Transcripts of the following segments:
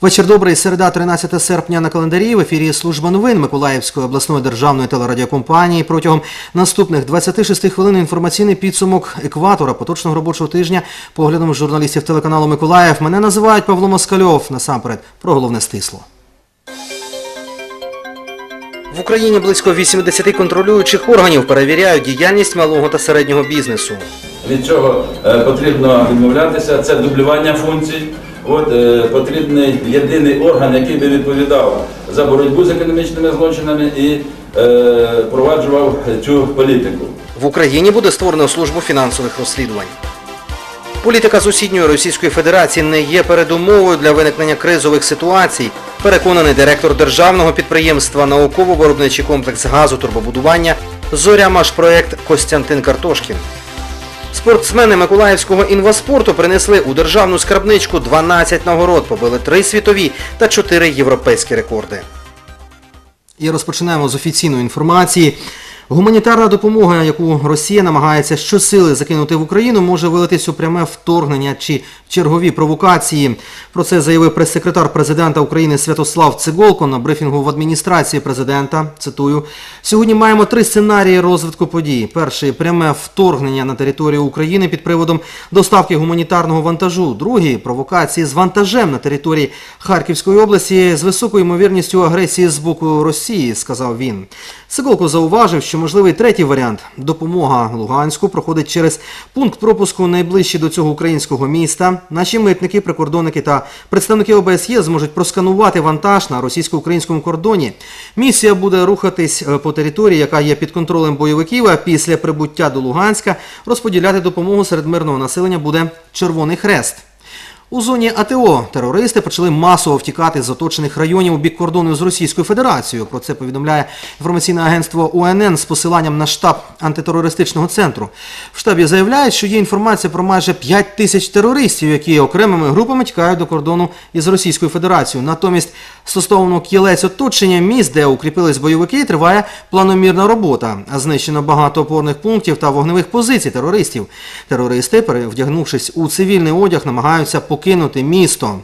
Вечір добрий, середа, 13 серпня на календарі. В ефірі служба новин Миколаївської обласної державної телерадіокомпанії. Протягом наступних 26 хвилин інформаційний підсумок екватора поточного робочого тижня поглядом журналістів телеканалу Миколаїв. Мене називають Павло Москальов. Насамперед про головне стисло. В Україні близько 80 контролюючих органів перевіряють діяльність малого та середнього бізнесу. Від чого е, потрібно відмовлятися, це дублювання функцій. От е, потрібний єдиний орган, який би відповідав за боротьбу з економічними злочинами і е, впроваджував цю політику. В Україні буде створено службу фінансових розслідувань. Політика сусідньої Російської Федерації не є передумовою для виникнення кризових ситуацій, переконаний директор державного підприємства науково-виробничий комплекс газу турбобудування Зоря-Машпроект Костянтин Картошкін. Спортсмени Миколаївського інваспорту принесли у державну скарбничку 12 нагород, побили три світові та чотири європейські рекорди. І розпочинаємо з офіційної інформації. Гуманітарна допомога, яку Росія намагається щосили закинути в Україну, може вилитись у пряме вторгнення чи чергові провокації. Про це заявив прес-секретар президента України Святослав Циголко на брифінгу в адміністрації президента. Цитую: сьогодні маємо три сценарії розвитку подій. Перший пряме вторгнення на територію України під приводом доставки гуманітарного вантажу. Другий провокації з вантажем на території Харківської області з високою ймовірністю агресії з боку Росії, сказав він. Сиголко зауважив, що можливий третій варіант допомога Луганську проходить через пункт пропуску найближчий до цього українського міста. Наші митники, прикордонники та представники ОБСЄ зможуть просканувати вантаж на російсько-українському кордоні. Місія буде рухатись е, по території, яка є під контролем бойовиків. А після прибуття до Луганська розподіляти допомогу серед мирного населення буде Червоний Хрест. У зоні АТО терористи почали масово втікати з оточених районів у бік кордону з Російською Федерацією. Про це повідомляє інформаційне агентство УНН з посиланням на штаб антитерористичного центру. В штабі заявляють, що є інформація про майже 5 тисяч терористів, які окремими групами тікають до кордону із Російською Федерацією. Натомість стосовно кілець оточення міст, де укріпились бойовики, триває планомірна робота. Знищено багато опорних пунктів та вогневих позицій терористів. Терористи, перевдягнувшись у цивільний одяг, намагаються покинути місто.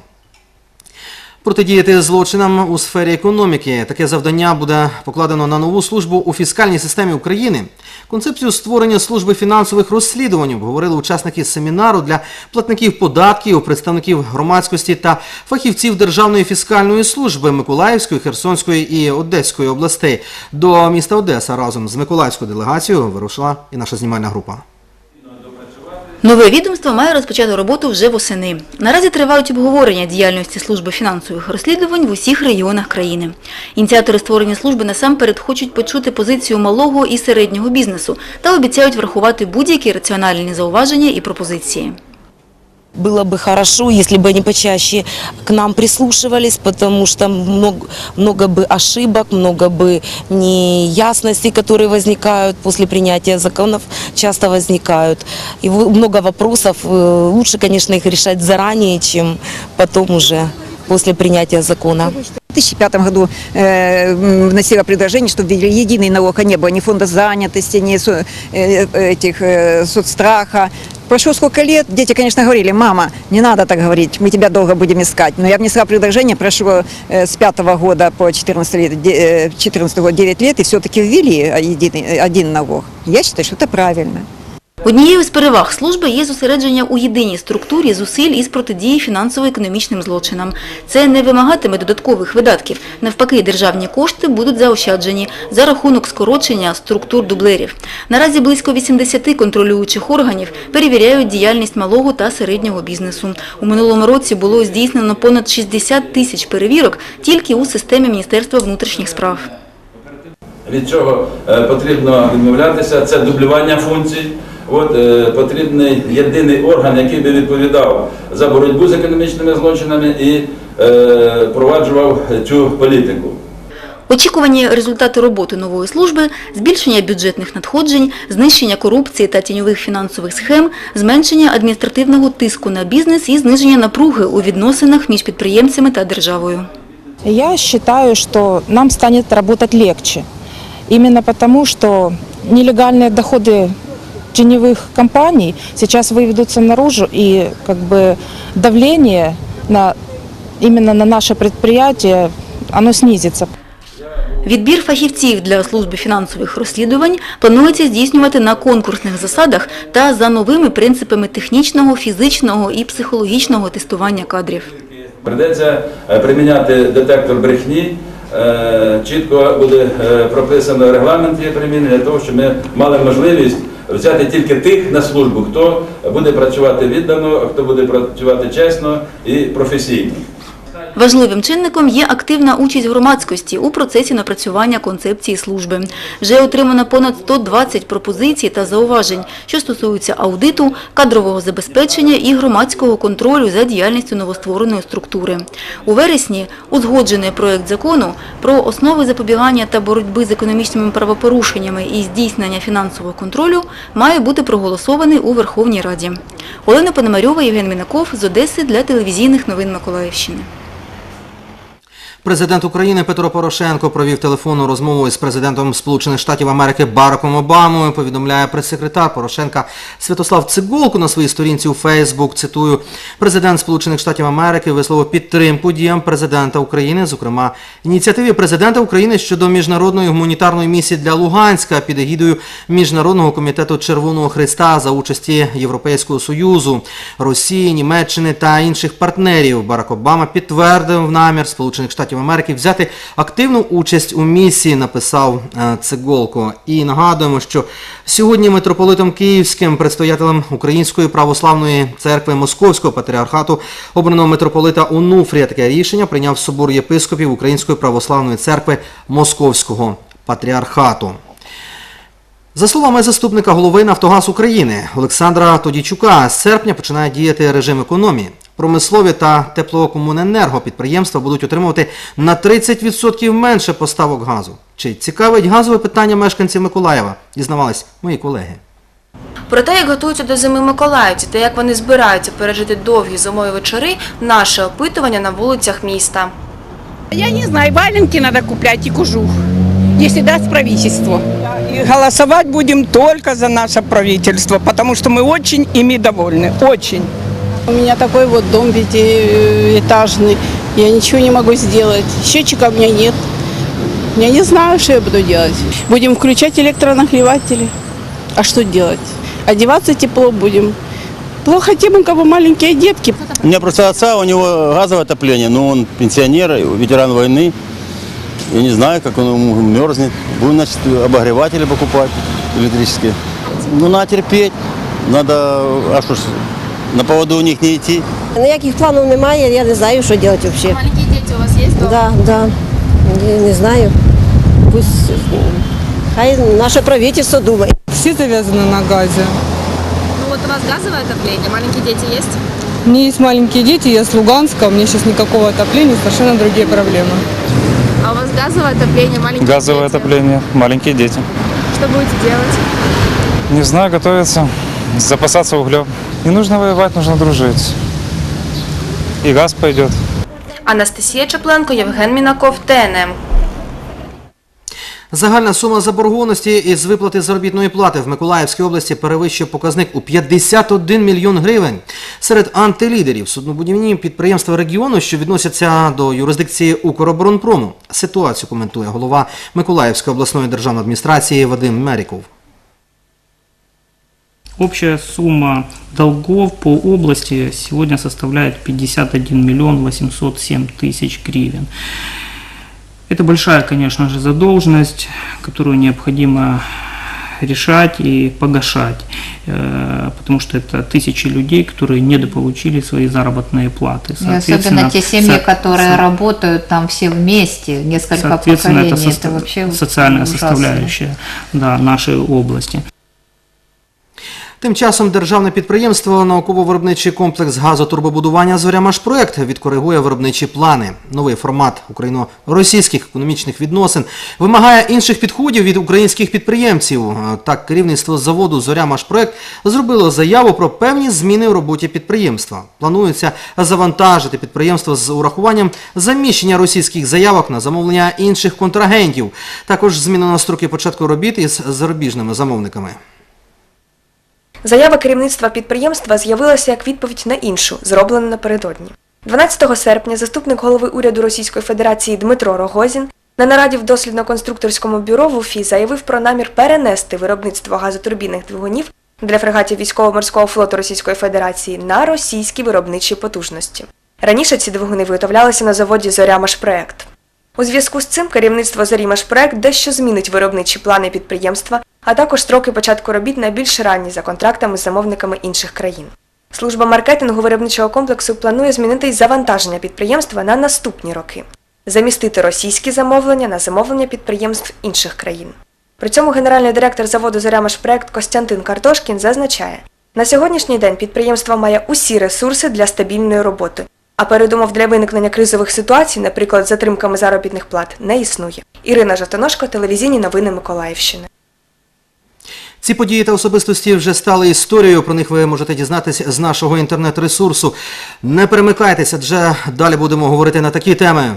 Протидіяти злочинам у сфері економіки. Таке завдання буде покладено на нову службу у фіскальній системі України. Концепцію створення служби фінансових розслідувань обговорили учасники семінару для платників податків, представників громадськості та фахівців Державної фіскальної служби Миколаївської, Херсонської і Одеської областей. До міста Одеса разом з Миколаївською делегацією вирушила і наша знімальна група. Нове відомство має розпочати роботу вже восени. Наразі тривають обговорення діяльності служби фінансових розслідувань в усіх регіонах країни. Ініціатори створення служби насамперед хочуть почути позицію малого і середнього бізнесу та обіцяють врахувати будь-які раціональні зауваження і пропозиції. Было бы хорошо, если бы они почаще к нам прислушивались, потому что много, много бы ошибок, много бы неясностей, которые возникают после принятия законов, часто возникают. И в- много вопросов, э, лучше, конечно, их решать заранее, чем потом уже после принятия закона. В 2005 году э, м, вносила предложение, чтобы ввели единый налог, а не было ни фонда занятости, ни со- э, этих э, соцстраха. Прошло сколько лет, дети, конечно, говорили, мама, не надо так говорить, мы тебя долго будем искать. Но я внесла предложение, прошло э, с 5 года по 14 лет, де- э, 14 год 9 лет, и все-таки ввели единый, э, один налог. Я считаю, что это правильно. Однією з переваг служби є зосередження у єдиній структурі зусиль із протидії фінансово-економічним злочинам. Це не вимагатиме додаткових видатків. Навпаки, державні кошти будуть заощаджені за рахунок скорочення структур дублерів. Наразі близько 80 контролюючих органів перевіряють діяльність малого та середнього бізнесу. У минулому році було здійснено понад 60 тисяч перевірок тільки у системі Міністерства внутрішніх справ. Від чого е, потрібно відмовлятися, це дублювання функцій. От, е, потрібний єдиний орган, який би відповідав за боротьбу з економічними злочинами і е, впроваджував цю політику. Очікувані результати роботи нової служби – збільшення бюджетних надходжень, знищення корупції та тіньових фінансових схем, зменшення адміністративного тиску на бізнес і зниження напруги у відносинах між підприємцями та державою. Я считаю, что нам станет работать легче. Именно потому, что нелегальные доходы теневых компаний сейчас выведутся наружу, и как бы давление на именно на наше предприятие, оно снизится. Відбір фахівців для служби фінансових розслідувань планується здійснювати на конкурсних засадах та за новими принципами технічного, фізичного і психологічного тестування кадрів. Придеться е, приміняти детектор брехні. Е, Чітко буде е, прописано регламент є примінення для того, щоб ми мали можливість взяти тільки тих на службу, хто буде працювати віддано, хто буде працювати чесно і професійно. Важливим чинником є активна участь громадськості у процесі напрацювання концепції служби. Вже отримано понад 120 пропозицій та зауважень, що стосуються аудиту, кадрового забезпечення і громадського контролю за діяльністю новоствореної структури. У вересні узгоджений проект закону про основи запобігання та боротьби з економічними правопорушеннями і здійснення фінансового контролю має бути проголосований у Верховній Раді. Олена Пономарьова, Євген Мінаков з Одеси для телевізійних новин Миколаївщини. Президент України Петро Порошенко провів телефонну розмову із президентом Сполучених Штатів Америки Бараком Обамою. Повідомляє прес-секретар Порошенка Святослав Цигулко на своїй сторінці у Фейсбук. Цитую: президент Сполучених Штатів Америки висловив підтримку діям президента України, зокрема ініціативі президента України щодо міжнародної гуманітарної місії для Луганська під егідою Міжнародного комітету Червоного Христа за участі Європейського Союзу, Росії, Німеччини та інших партнерів. Барак Обама підтвердив намір Сполучених Штатів Америки взяти активну участь у місії, написав е, Цеголко. І нагадуємо, що сьогодні митрополитом Київським, предстоятелем Української православної церкви Московського патріархату, обраного митрополита Онуфрія, таке рішення прийняв собор єпископів Української православної церкви Московського патріархату. За словами заступника голови Нафтогаз України Олександра Тодічука, з серпня починає діяти режим економії. Промислові та теплокомуненерго підприємства будуть отримувати на 30% менше поставок газу. Чи цікавить газове питання мешканців Миколаєва? Дізнавались мої колеги. Про те, як готуються до зими миколаївці та як вони збираються пережити довгі зимові вечори, наше опитування на вулицях міста. Я не знаю, валенки надо куплять и кожух, если даст правительство. И голосовать будем только за наше правительство, потому что мы очень ими довольны, очень. У меня такой вот дом пятиэтажный, я ничего не могу сделать, счетчика у меня нет. Я не знаю, что я буду делать. Будем включать электронагреватели. А что делать? Одеваться тепло будем. Плохо тем, у кого маленькие детки. У меня просто отца, у него газовое отопление, но он пенсионер, ветеран войны. Я не знаю, как он ему мерзнет. Будем, значит, обогреватели покупать электрические. Ну, надо терпеть. Надо, а что ж, на поводу у них не идти. Ніяких планів немає, я не знаю, що робити взагалі. Маленькі діти у вас є вдома? Да, да. Не, не знаю. Пусть хай наше правительство думає. Все завязаны на газе. Ну вот у вас газовое отопление, маленькие дети есть? У меня есть маленькие дети, я с Луганска, у меня сейчас никакого отопления, совершенно другие проблемы. А у вас газовое отопление, маленькие Газовое дети? отопление, маленькие дети. Что будете делать? Не знаю, готовиться, Запасаться углем. Не нужно воевать, нужно дружить. И газ пойдет. Анастасія Чепленко, Євген Мінаков, ТНМ. Загальна сума заборгованості із виплати заробітної плати в Миколаївській області перевищує показник у 51 мільйон гривень. Серед антилідерів суднобудівні підприємства регіону, що відносяться до юрисдикції Укроборонпрому. Ситуацію коментує голова Миколаївської обласної державної адміністрації Вадим Меріков. Общая сумма долгов по области сегодня составляет 51 миллион 807 тысяч гривен. Это большая, конечно же, задолженность, которую необходимо решать и погашать, э, потому что это тысячи людей, которые недополучили свои заработные платы. И особенно те семьи, со- которые со- работают там все вместе, несколько Соответственно, поколений. это, Это, состо- вообще социальная ужасно. составляющая да, нашей области. Тим часом державне підприємство науково-виробничий комплекс газотурбобудування «Зоря-Машпроект» відкоригує виробничі плани. Новий формат україно-російських економічних відносин вимагає інших підходів від українських підприємців. Так, керівництво заводу «Зоря-Машпроект» зробило заяву про певні зміни в роботі підприємства. Планується завантажити підприємство з урахуванням заміщення російських заявок на замовлення інших контрагентів. Також змінено строки початку робіт із зарубіжними замовниками. Заява керівництва підприємства з'явилася як відповідь на іншу, зроблену напередодні. 12 серпня заступник голови уряду Російської Федерації Дмитро Рогозін на нараді в дослідно-конструкторському бюро в Уфі заявив про намір перенести виробництво газотурбінних двигунів для фрегатів військово-морського флоту Російської Федерації на російські виробничі потужності. Раніше ці двигуни виготовлялися на заводі Зорямашпроект. У зв'язку з цим керівництво Зорімашпроект дещо змінить виробничі плани підприємства, а також строки початку робіт на більш ранні за контрактами з замовниками інших країн. Служба маркетингу виробничого комплексу планує змінити й завантаження підприємства на наступні роки, замістити російські замовлення на замовлення підприємств інших країн. При цьому генеральний директор заводу «Зорямашпроект» Костянтин Картошкін зазначає, на сьогоднішній день підприємство має усі ресурси для стабільної роботи, а передумов для виникнення кризових ситуацій, наприклад, затримками заробітних плат, не існує. Ірина Жовтоношко, телевізійні новини Миколаївщини. Ці події та особистості вже стали історією. Про них ви можете дізнатися з нашого інтернет-ресурсу. Не перемикайтеся, адже далі будемо говорити на такі теми.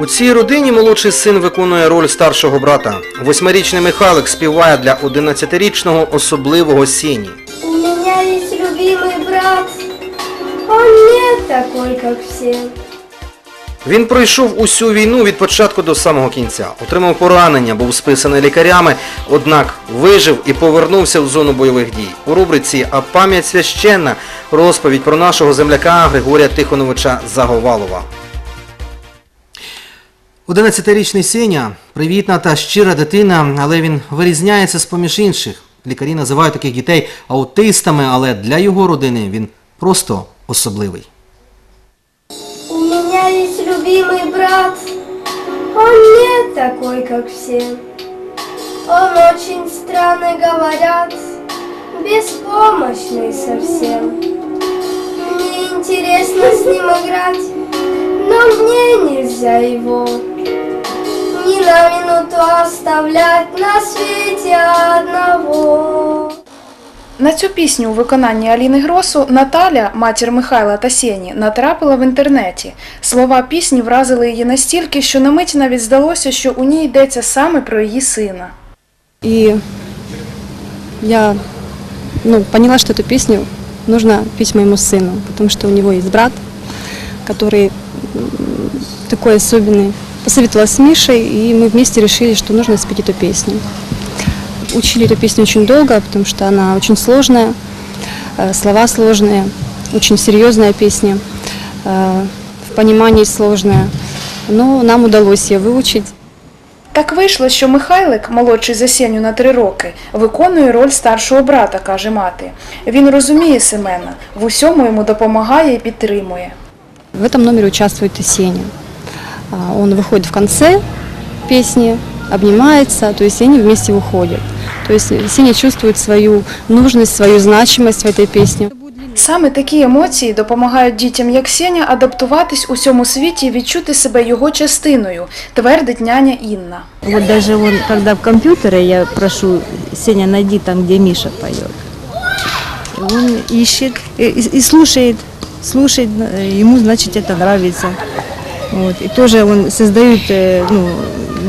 У цій родині молодший син виконує роль старшого брата. Восьмирічний Михайлик співає для 11-річного особливого Сені. У меня есть любимый брат, он не такой, как все. Він пройшов усю війну від початку до самого кінця. Отримав поранення, був списаний лікарями, однак вижив і повернувся в зону бойових дій. У рубриці А пам'ять священна розповідь про нашого земляка Григорія Тихоновича Заговалова. 11-річний Сеня – привітна та щира дитина, але він вирізняється з-поміж інших. Лікарі називають таких дітей аутистами, але для його родини він просто особливий. Любимый брат, он не такой, как все. Он очень странный, говорят, беспомощный совсем. Мне интересно с ним играть, но мне нельзя его ни на минуту оставлять на свете одного. На цю пісню у виконанні Аліни Гросу Наталя, матір Михайла та Сєні, натрапила в інтернеті. Слова пісні вразили її настільки, що на мить навіть здалося, що у ній йдеться саме про її сина. И я ну, поняла, что эту песню нужно петь моему сыну, потому что у него есть брат, который м, такой особенный. Посоветовалась с Мишей, и мы вместе решили, что нужно спеть эту песню. Учили эту песню очень долго, потому что она очень сложная, э, слова сложные, очень серьезная песня, э, в понимании сложная. Но нам удалось ее выучить. Так вийшло, що Михайлик, молодший за Сеню на три роки, виконує роль старшого брата, каже мати. Він розуміє Семена, в усьому йому допомагає і підтримує. В этом номере участвует и Сеня. А, Он выходит в конце песни, обнимается, то есть они вместе уходят. То есть Сеня чувствует свою нужность, свою значимость в этой песне. Саме такі емоції допомагають дітям, як Сеня, адаптуватись у цьому світі і відчути себе його частиною, твердить няня Інна. Вот даже он, когда в компьютере я прошу, Сеня, найди там, где Миша поет. Он ищет и, и- и слушает, слушает, э, ему, значит, это нравится. Вот. И тоже он создает э, ну,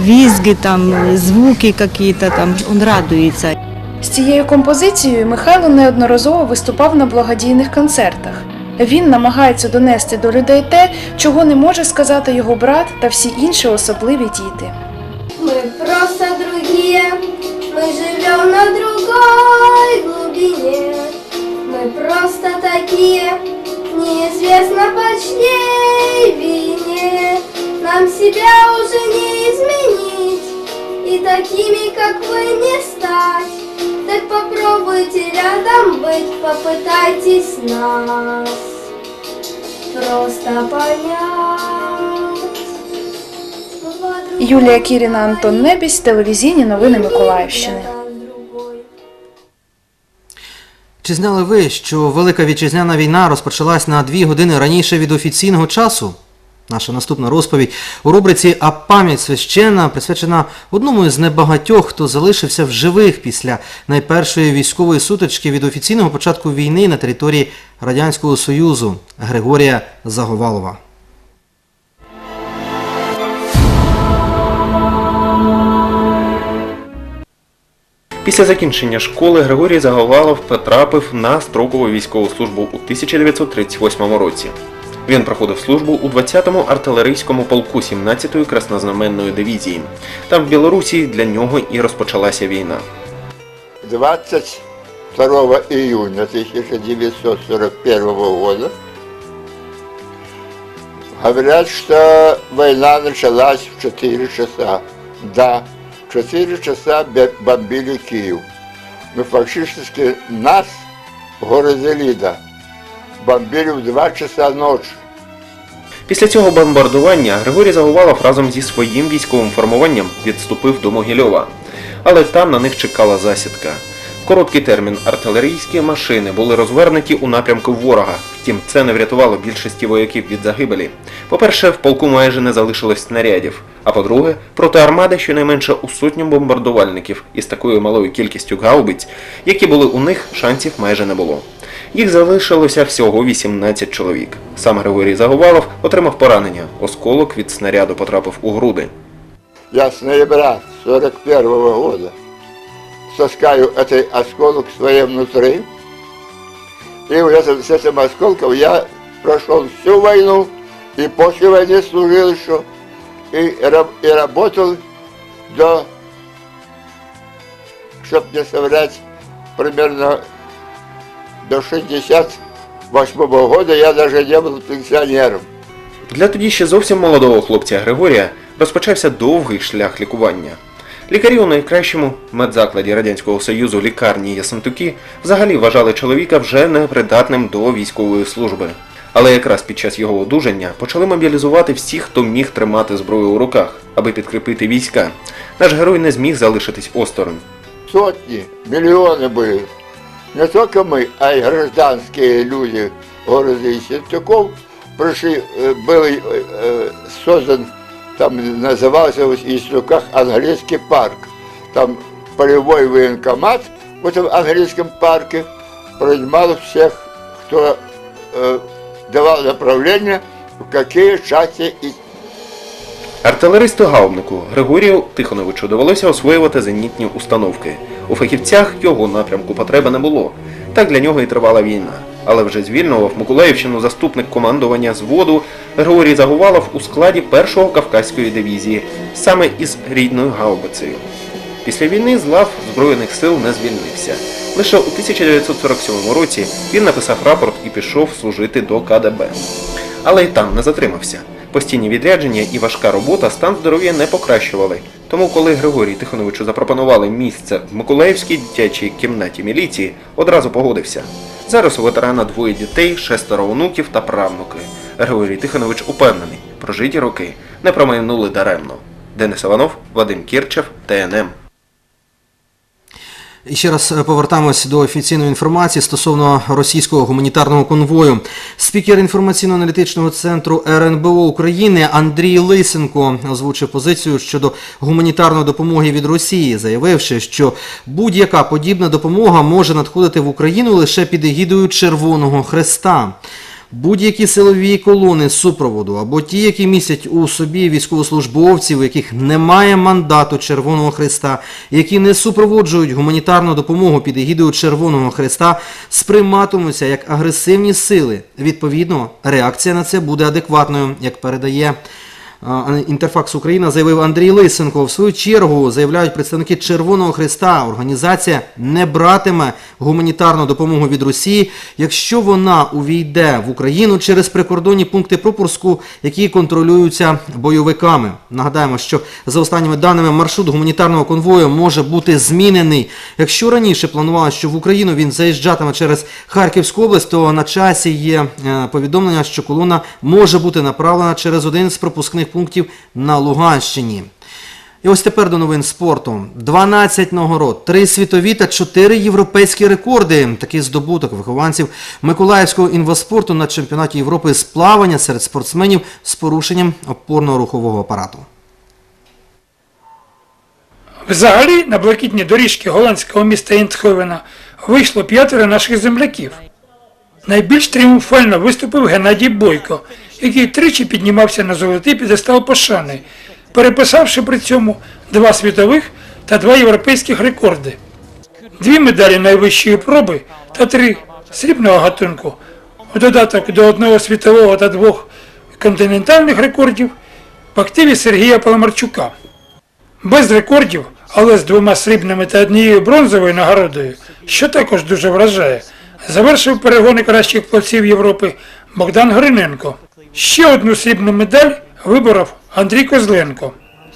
визги, там, э, звуки какие-то, там, он радуется. З цією композицією Михайло неодноразово виступав на благодійних концертах. Він намагається донести до людей те, чого не може сказати його брат та всі інші особливі діти. Мы просто другие, мы живем на другой глубине. Мы просто такие, неизвестно по чьей вине. Нам себя уже не изменить, и такими, как вы, не стать. Так попробуйте рядом быть, попытайтесь нас просто понять. Юлія Кіріна, Антон Небісь, телевізійні новини Миколаївщини. Чи знали ви, що Велика Вітчизняна війна розпочалась на дві години раніше від офіційного часу? Наша наступна розповідь у рубриці А пам'ять священна присвячена одному із небагатьох, хто залишився в живих після найпершої військової сутички від офіційного початку війни на території Радянського Союзу Григорія Заговалова. Після закінчення школи Григорій Заговалов потрапив на строкову військову службу у 1938 році. Він проходив службу у 20-му артилерійському полку 17-ї краснознаменної дивізії. Там в Білорусі для нього і розпочалася війна. 22 июня 1941 года говорят, что война началась в 4 часа. Да, в 4 часа бомбили Киев. Но фактически нас, в городе Лида, бомбили в 2 часа ночи. Після цього бомбардування Григорій Заговалов разом зі своїм військовим формуванням відступив до Могильова. Але там на них чекала засідка. Короткий термін артилерійські машини були розвернуті у напрямку ворога. Втім, це не врятувало більшості вояків від загибелі. По-перше, в полку майже не залишилось снарядів. А по-друге, проти армади щонайменше у сотню бомбардувальників із такою малою кількістю гаубиць, які були у них, шансів майже не було. Їх залишилося всього 18 чоловік. Сам Григорій Заговалов отримав поранення. Осколок від снаряду потрапив у груди. Я с ноября 41 года таскаю этот осколок в своем внутри. И вот это- с этим осколком я прошел всю войну, и после войны служил еще, и, раб- и работал до, чтобы не соврать, примерно до 68 года я даже не был пенсионером. Для тоді ще зовсім молодого хлопця Григорія розпочався довгий шлях лікування. Лікарі у найкращому медзакладі Радянського Союзу лікарні Ясентуки взагалі вважали чоловіка вже непридатним до військової служби. Але якраз під час його одужання почали мобілізувати всіх, хто міг тримати зброю у руках, аби підкріпити війська. Наш герой не зміг залишитись осторонь. сотни, миллионы были. Не только мы, а и гражданские люди города Ессентуков пришли, э, был э, э, создан, там назывался в Ессентуках английский парк. Там полевой военкомат в этом английском парке принимал всех, кто э, давал направление, в какие части идти. Артилеристу гаубнику Григорію Тихоновичу довелося освоювати зенітні установки. У фахівцях його напрямку потреби не було. Так для нього і тривала війна. Але вже звільнував Миколаївщину заступник командування зводу Григорій Загувалов у складі першого Кавказької дивізії, саме із рідною гаубицею. Після війни з лав Збройних сил не звільнився. Лише у 1947 році він написав рапорт і пішов служити до КДБ. Але й там не затримався. Постійні відрядження і важка робота стан здоров'я не покращували. Тому, коли Григорій Тихоновичу запропонували місце в Миколаївській дитячій кімнаті міліції, одразу погодився. Зараз у ветерана двоє дітей, шестеро онуків та правнуки. Григорій Тихонович упевнений, прожиті роки не промайнули даремно. Денис Іванов, Вадим Кірчев, ТНМ. І ще раз е, повертаємось до офіційної інформації стосовно російського гуманітарного конвою. Спікер інформаційно-аналітичного центру РНБО України Андрій Лисенко озвучив позицію щодо гуманітарної допомоги від Росії, заявивши, що будь-яка подібна допомога може надходити в Україну лише під егідою Червоного Хреста. Будь-які силові колони супроводу або ті, які містять у собі військовослужбовців, у яких немає мандату Червоного Христа, які не супроводжують гуманітарну допомогу під егідою Червоного Христа, сприйматимуться як агресивні сили. Відповідно, реакція на це буде адекватною, як передає Інтерфакс Україна заявив Андрій Лисенко. В свою чергу заявляють представники Червоного Христа. Організація не братиме гуманітарну допомогу від Росії, якщо вона увійде в Україну через прикордонні пункти пропуску, які контролюються бойовиками. Нагадаємо, що за останніми даними маршрут гуманітарного конвою може бути змінений. Якщо раніше планували, що в Україну він заїжджатиме через Харківську область, то на часі є е, повідомлення, що колона може бути направлена через один з пропускних пунктів на Луганщині. І ось тепер до новин спорту. 12 нагород, 3 світові та 4 європейські рекорди. Такий здобуток вихованців Миколаївського інваспорту на чемпіонаті Європи з плавання серед спортсменів з порушенням опорно-рухового апарату. Взагалі на блакитні доріжки голландського міста Індховена вийшло п'ятеро наших земляків. Найбільш тріумфально виступив Геннадій Бойко, який тричі піднімався на золотий підестал пошани, переписавши при цьому два світових та два європейських рекорди. дві медалі найвищої проби та три срібного гатунку. У додаток до одного світового та двох континентальних рекордів в активі Сергія Паламарчука. Без рекордів, але з двома срібними та однією бронзовою нагородою, що також дуже вражає, завершив перегони кращих плавців Європи Богдан Гриненко. Ще одну срібну медаль виборов Андрій Козленко.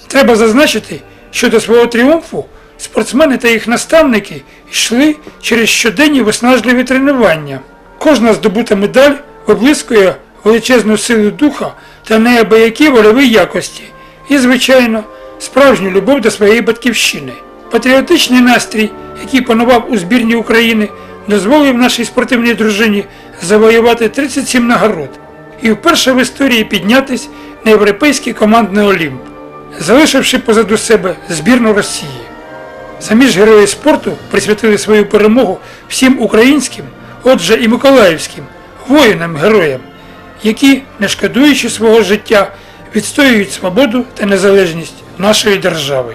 Треба зазначити, що до свого тріумфу спортсмени та їх наставники йшли через щоденні виснажливі тренування. Кожна здобута медаль виблискує величезну силу духа та неабиякі вольові якості і, звичайно, справжню любов до своєї батьківщини. Патріотичний настрій, який панував у збірні України, дозволив нашій спортивній дружині завоювати 37 нагород і вперше в історії піднятись на європейський командний олімп, залишивши позаду себе збірну Росії. Самі ж герої спорту присвятили свою перемогу всім українським, отже і миколаївським, воїнам-героям, які, не шкодуючи свого життя, відстоюють свободу та незалежність нашої держави.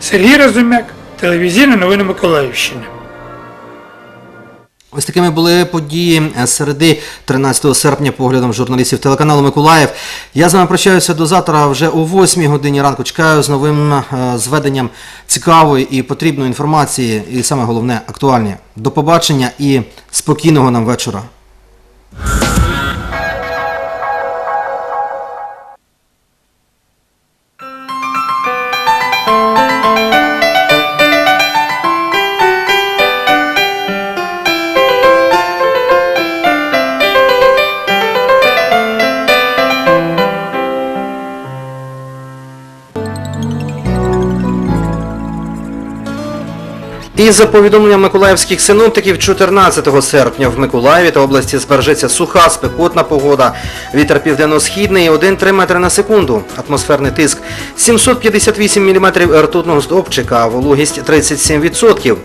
Сергій Разумяк, телевізійні новини Миколаївщини. Ось такими були події е, середи 13 серпня поглядом журналістів телеканалу Миколаїв. Я з вами прощаюся до завтра вже о 8 годині ранку. Чекаю з новим е, зведенням цікавої і потрібної інформації, і саме головне актуальні. До побачення і спокійного нам вечора. За повідомленням миколаївських синоптиків, 14 серпня в Миколаєві та області збережеться суха, спекотна погода. Вітер південно-східний 1-3 метри на секунду. Атмосферний тиск 758 мм ртутного стовпчика, вологість 37%.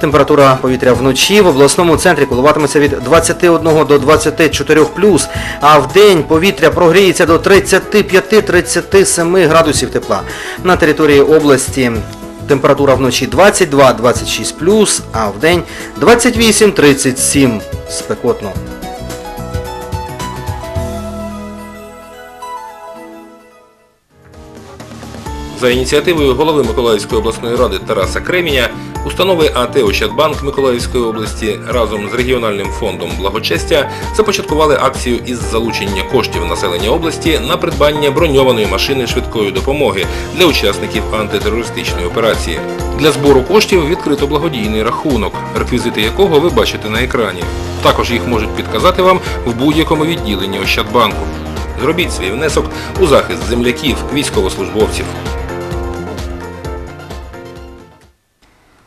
Температура повітря вночі в обласному центрі коливатиметься від 21 до 24 плюс, а в день повітря прогріється до 35-37 градусів тепла. На території області Температура вночі 22-26 плюс, а в день 28-37 спекотно. За ініціативою голови Миколаївської обласної ради Тараса Креміня, установи АТ Ощадбанк Миколаївської області разом з регіональним фондом благочестя започаткували акцію із залучення коштів населення області на придбання броньованої машини швидкої допомоги для учасників антитерористичної операції. Для збору коштів відкрито благодійний рахунок, реквізити якого ви бачите на екрані. Також їх можуть підказати вам в будь-якому відділенні Ощадбанку. Зробіть свій внесок у захист земляків, військовослужбовців.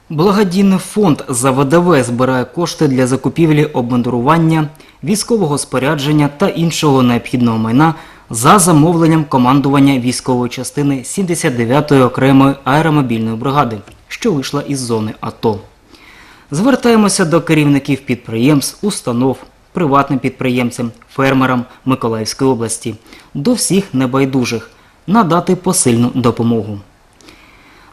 Благодійний фонд за ВДВ збирає кошти для закупівлі обмундирування, військового спорядження та іншого необхідного майна за замовленням командування військової частини 79-ї окремої аеромобільної бригади, що вийшла із зони АТО. Звертаємося до керівників підприємств, установ, приватним підприємцям, фермерам Миколаївської області, до всіх небайдужих надати посильну допомогу.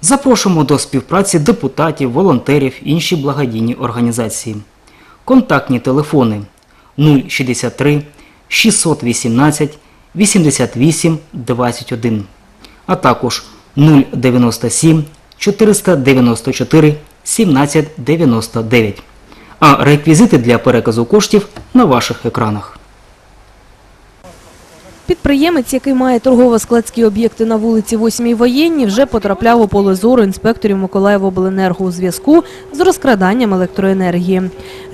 Запрошуємо до співпраці депутатів, волонтерів, інші благодійні організації. Контактні телефони 063 618 88 21, а також 097 494 17 99. А реквізити для переказу коштів на ваших екранах. Підприємець, який має торгово-складські об'єкти на вулиці 8 воєнній, вже потрапляв у поле зору інспекторів Миколаївобленерго у зв'язку з розкраданням електроенергії.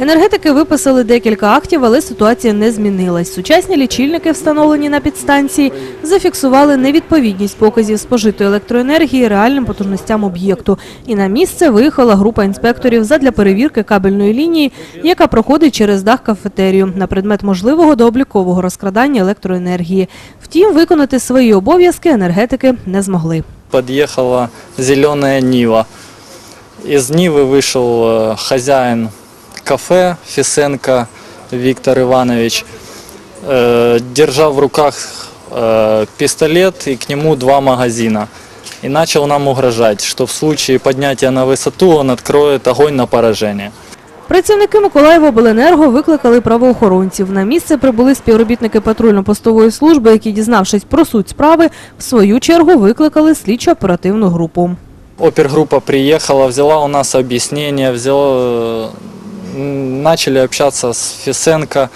Енергетики виписали декілька актів, але ситуація не змінилась. Сучасні лічильники, встановлені на підстанції, зафіксували невідповідність показів спожитої електроенергії реальним потужностям об'єкту. І на місце виїхала група інспекторів задля перевірки кабельної лінії, яка проходить через дах кафетерію на предмет можливого дооблікового розкрадання електроенергії Втім, виконати свої обов'язки енергетики не змогли. подъехала зеленая Нива. Из Нивы вышел э, хозяин кафе Фисенко Виктор Иванович, э, держа в руках э, пистолет и к нему два магазина. и начал нам угрожать, что в случае поднятия на высоту он откроет огонь на поражение. Працівники Миколаївобленерго викликали правоохоронців. На місце прибули співробітники патрульно-постової служби, які, дізнавшись про суть справи, в свою чергу викликали слідчо-оперативну групу. Опергруппа приехала, взяла у нас объяснение, взяла, э, м, начали общаться с Фисенко,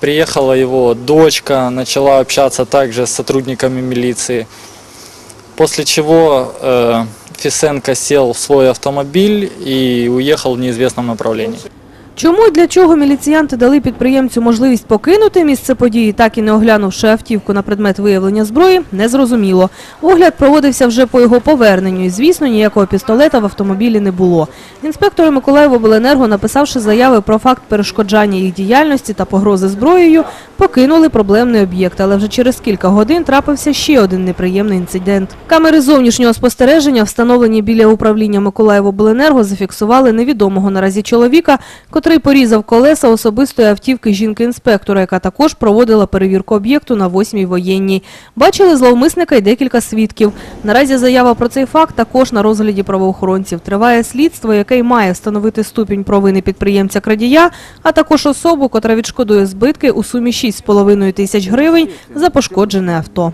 приехала его дочка, начала общаться также с сотрудниками милиции. После чего э, Фисенко сел в свой автомобиль и уехал в неизвестном направлении. Чому і для чого міліціянти дали підприємцю можливість покинути місце події, так і не оглянувши автівку на предмет виявлення зброї, незрозуміло. Огляд проводився вже по його поверненню, і, звісно, ніякого пістолета в автомобілі не було. Інспектори Миколаївобленерго, написавши заяви про факт перешкоджання їх діяльності та погрози зброєю, покинули проблемний об'єкт, але вже через кілька годин трапився ще один неприємний інцидент. Камери зовнішнього спостереження, встановлені біля управління Миколаївобленерго, зафіксували невідомого наразі чоловіка, котрий порізав колеса особистої автівки жінки-інспектора, яка також проводила перевірку об'єкту на 8-й воєнній. Бачили зловмисника й декілька свідків. Наразі заява про цей факт також на розгляді правоохоронців. Триває слідство, яке й має встановити ступінь провини підприємця-крадія, а також особу, котра відшкодує збитки у сумі 6,5 тисяч гривень за пошкоджене авто.